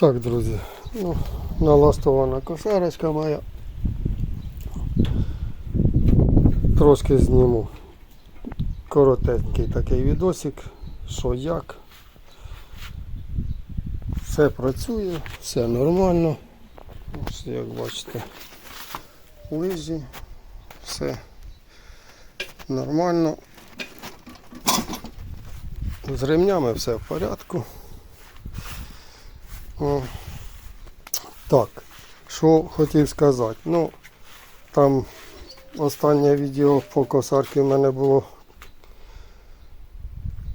Так, друзі, ну, налаштована косарочка моя. Трошки зніму коротенький такий відосик, що як. Все працює, все нормально. Ось, як бачите, лижі, все нормально. З ремнями все в порядку. О. Так, що хотів сказати. Ну, там останнє відео по косарці в мене було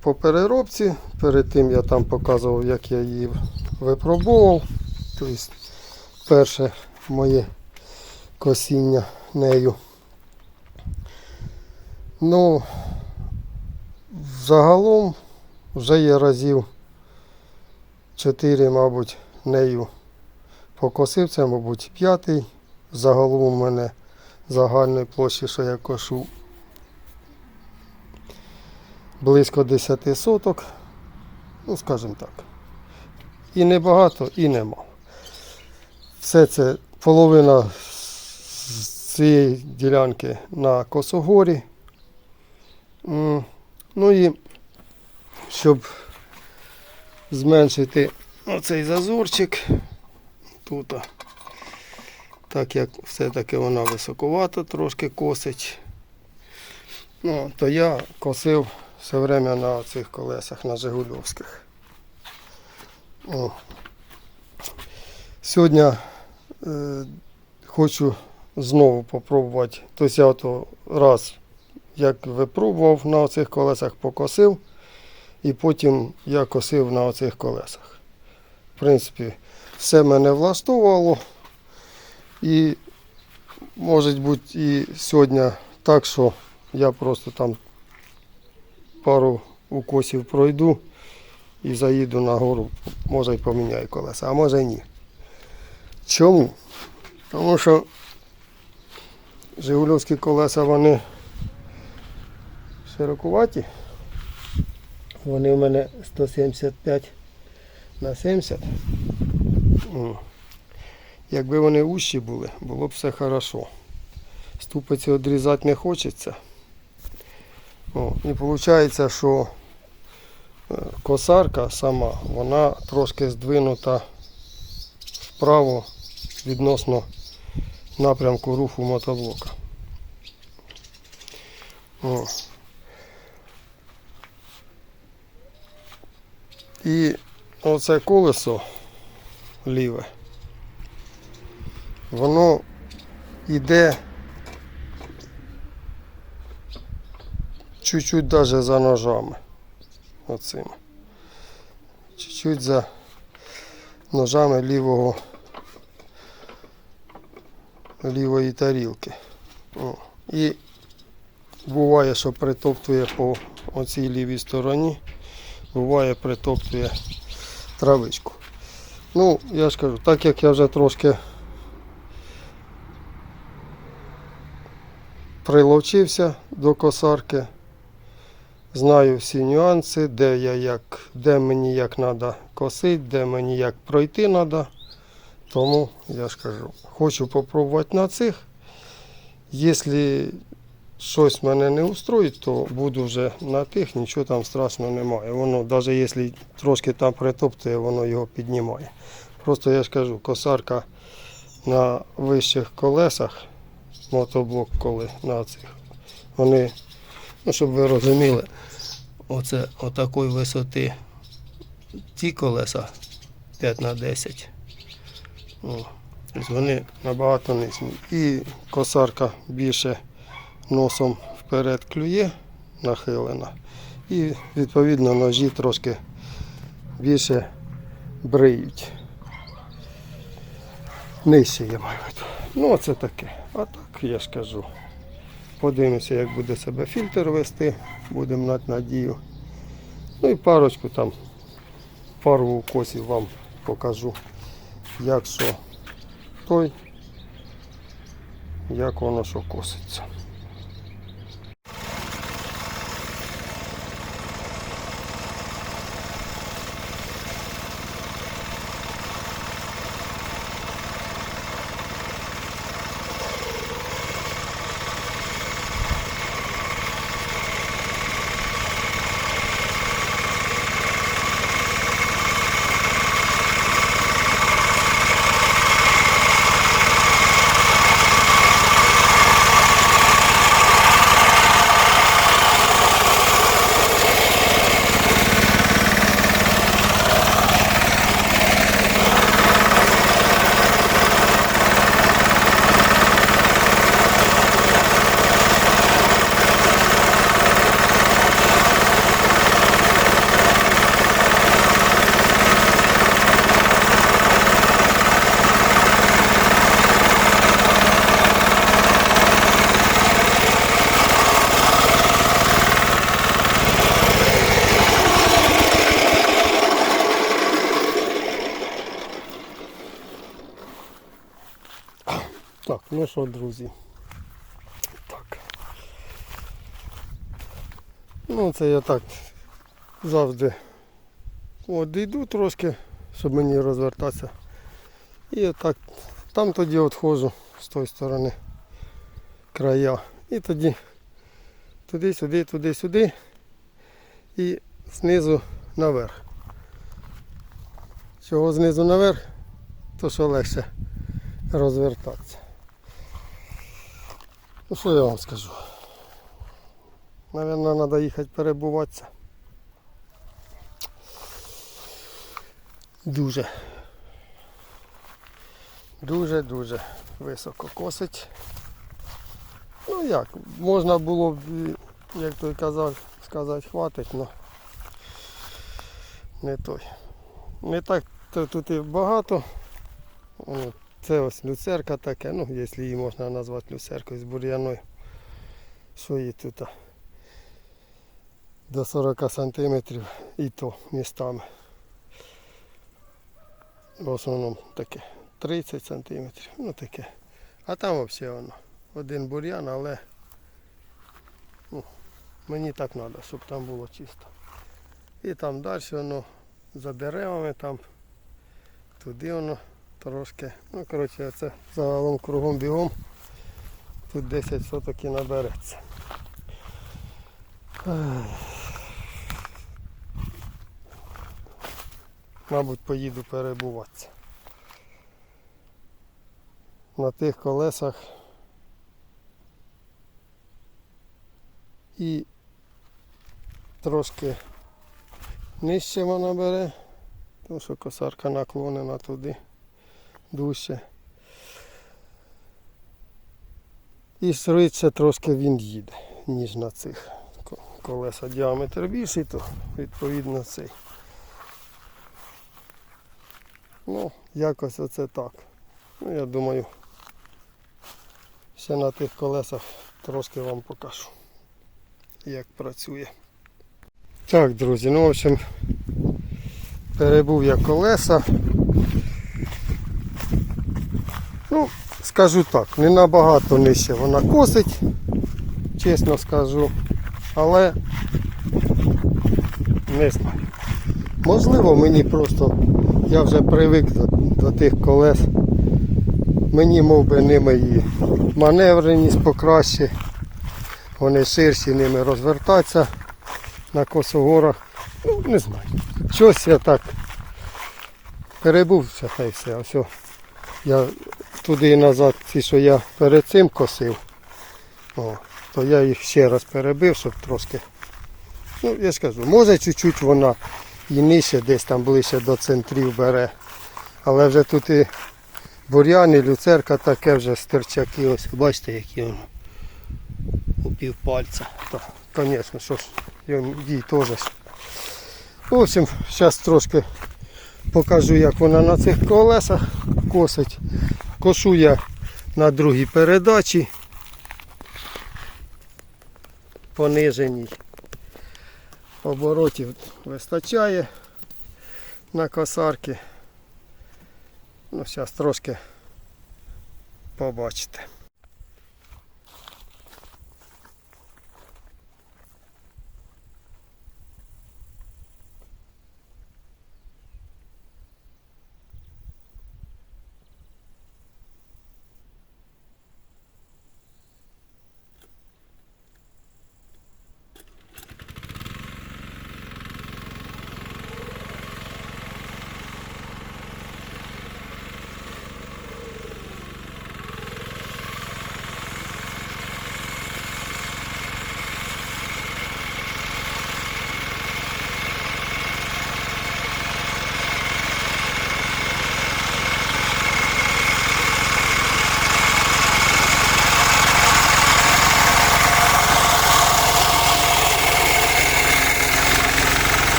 по переробці. Перед тим я там показував, як я її випробував. Тобто перше моє косіння нею. Ну, загалом вже є разів 4, мабуть, нею покосив. Це, мабуть, п'ятий. Загалом у мене загальної площі, що я кошу близько 10 соток. Ну, скажімо так. І не багато, і нема. Все це половина з цієї ділянки на косогорі. Ну і щоб зменшити оцей зазорчик тут. Так як все-таки вона високовато трошки косить. Ну, то я косив все время на цих колесах, на Жигульовських. О. Сьогодні е, хочу знову попробувати. Тобто я ото раз як випробував на оцих колесах, покосив. І потім я косив на оцих колесах. В принципі, все мене влаштовувало. І може бути і сьогодні так, що я просто там пару укосів пройду і заїду на гору, може й поміняю колеса, а може ні. Чому? Тому що Жигульовські колеса вони широкуваті. Вони в мене 175 на 70. М. Якби вони ущі були, було б все хорошо. Ступиці відрізати не хочеться. О, і виходить, що е, косарка сама, вона трошки здвинута вправо відносно напрямку руху мотоблока. О. І оце колесо ліве, воно йде чуть-чуть даже за ножами. Оцим. Чуть-чуть за ножами лівого лівої тарілки. О. І буває, що притоптує по оцій лівій стороні буває притоптує травичку. Ну, я ж кажу, так як я вже трошки приловчився до косарки, знаю всі нюанси, де я як, де мені як треба косити, де мені як пройти треба. Тому я ж кажу, хочу попробувати на цих. Якщо щось мене не устроїть, то буду вже на тих, нічого там страшного немає. Воно, навіть якщо трошки там притоптує, воно його піднімає. Просто я ж кажу, косарка на вищих колесах, мотоблок коли на цих, вони, ну щоб ви розуміли, оце отакої висоти ті колеса 5 на 10. О, тобто вони набагато нижні. І косарка більше носом вперед клює нахилена. І відповідно ножі трошки більше бриють. Нижче я маю. Ну це таке. А так я ж кажу. Подивимося, як буде себе фільтр вести, будемо мати надію. Ну і парочку там, пару укосів вам покажу, як що той, як воно що коситься. Так, ну що, друзі. Так. Ну, це я так завжди от йду трошки, щоб мені розвертатися. І отак там тоді відходжу з тої сторони края. І тоді туди-сюди, туди-сюди і знизу наверх. Чого знизу наверх, то що легше розвертатися. Ну що я вам скажу? Наверно, треба їхати перебуватися. Дуже. Дуже-дуже високо косить. Ну як, можна було б, як той казав, сказати, хватить, але не той. Не так то тут і багато. Це ось люцерка таке, ну якщо її можна назвати люцеркою з бур'яною. Що її тут до 40 сантиметрів і то містами. В основному таке 30 сантиметрів, ну таке. А там взагалі воно. Один бур'ян, але ну, мені так треба, щоб там було чисто. І там далі воно за деревами там туди воно трошки. Ну, коротше, це загалом кругом бігом. Тут 10 соток і набереться. Мабуть, поїду перебуватися. На тих колесах і трошки нижче вона бере, тому що косарка наклонена туди дужче. І швидше трошки він їде, ніж на цих ко- колеса діаметр більший, то відповідно цей. Ну, якось оце так. Ну, я думаю, ще на тих колесах трошки вам покажу, як працює. Так, друзі, ну в общем, перебув я колеса. Ну, скажу так, не набагато нижче вона косить, чесно скажу, але не знаю. Можливо, мені просто я вже привик до, до тих колес. Мені мов би ними і маневреність покраще. Вони ширші ними розвертатися на косогорах. Ну, не знаю. Щось я так перебувся та й все. Ось я туди і назад, ті, що я перед цим косив, о, то я їх ще раз перебив, щоб трошки. Ну, я ж кажу, може чуть-чуть вона і нижче, десь там ближче до центрів бере. Але вже тут і бур'ян, і люцерка таке вже стерчаки, ось бачите, які воно у півпальця. То, звісно, що ж, їй теж. В общем, зараз трошки покажу, як вона на цих колесах косить. Кошу я на другій передачі. Пониженій. Оборотів вистачає на косарки. Ну, зараз трошки побачите.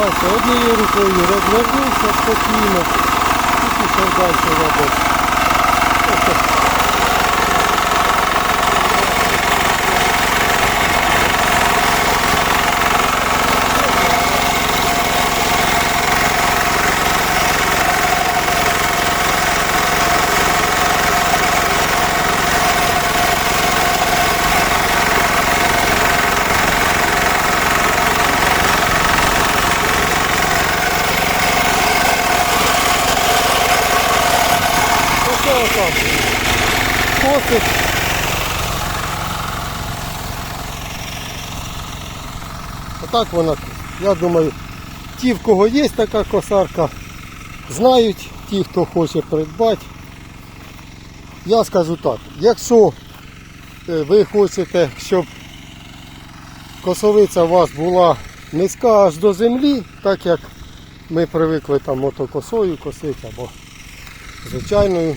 Здався однією рукою, розвернувся спокійно і пішов далі робити. Оце отак. Косить. Отак вона. Я думаю, ті, в кого є така косарка, знають, ті, хто хоче придбати. Я скажу так, якщо е, ви хочете, щоб косовиця у вас була низька аж до землі, так як ми привикли там мотокосою косити або звичайною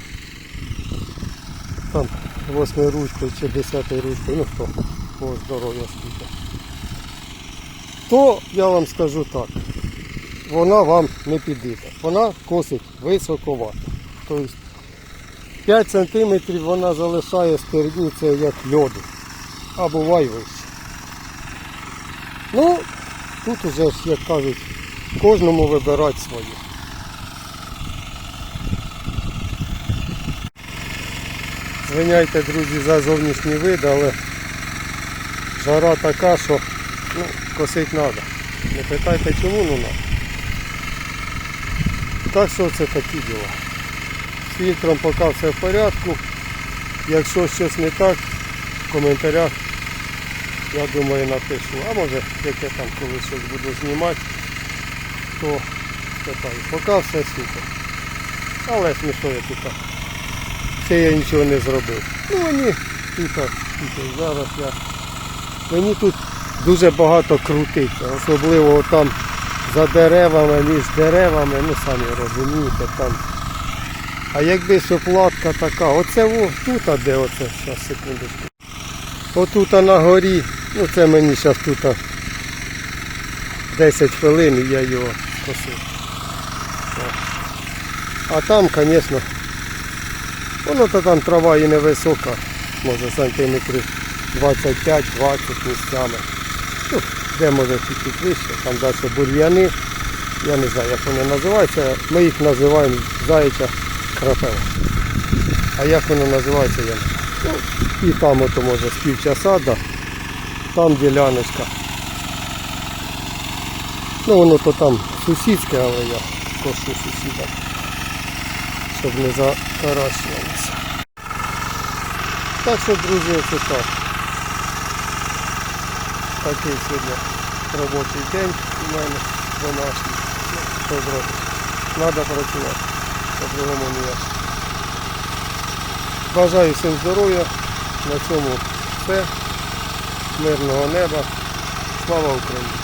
там восьмою чи десятою ручкою, ну хто кого здоров'я скільки. То я вам скажу так, вона вам не підійде. Вона косить високовато. Тобто 5 см вона залишає стерню, це як льоду. А буває вище. Ну, тут уже як кажуть, кожному вибирати своє. Звиняйте, друзі, за зовнішній вид, але жара така, що ну, косить треба. Не питайте чому, ну треба. Так що це такі діла. З фільтром поки все в порядку. Якщо щось не так, в коментарях, я думаю, напишу. А може, як я там коли щось буду знімати, то питаю. Поки все супер. Але ж я тут. Ще я нічого не зробив. Ну мені тут, тут зараз я. Мені тут дуже багато крутиться, особливо там за деревами, між деревами, ну самі розумієте там. А якби ще платка така, оце о, тут, а де оце, зараз секундочку. Отут на горі, ну це мені зараз тут 10 хвилин і я його скосив. А там, звісно, воно то там трава і невисока, може сантиметрів 25-20 місцями. Ну, де може чуть-чуть вище, там далі бур'яни. Я не знаю, як вони називаються. Ми їх називаємо заяча крапива. А як воно називається, я не знаю. Ну, і там ото може з півчаса, там діляночка. Ну воно то там сусідське, але я кошу сусіда, щоб не закарачувалося. Так що, друзі, це так. Такий сьогодні робочий день у мене домашній. Що зробити? Треба працювати. По-другому ніяк. Бажаю всім здоров'я. На цьому все. Мирного неба. Слава Україні!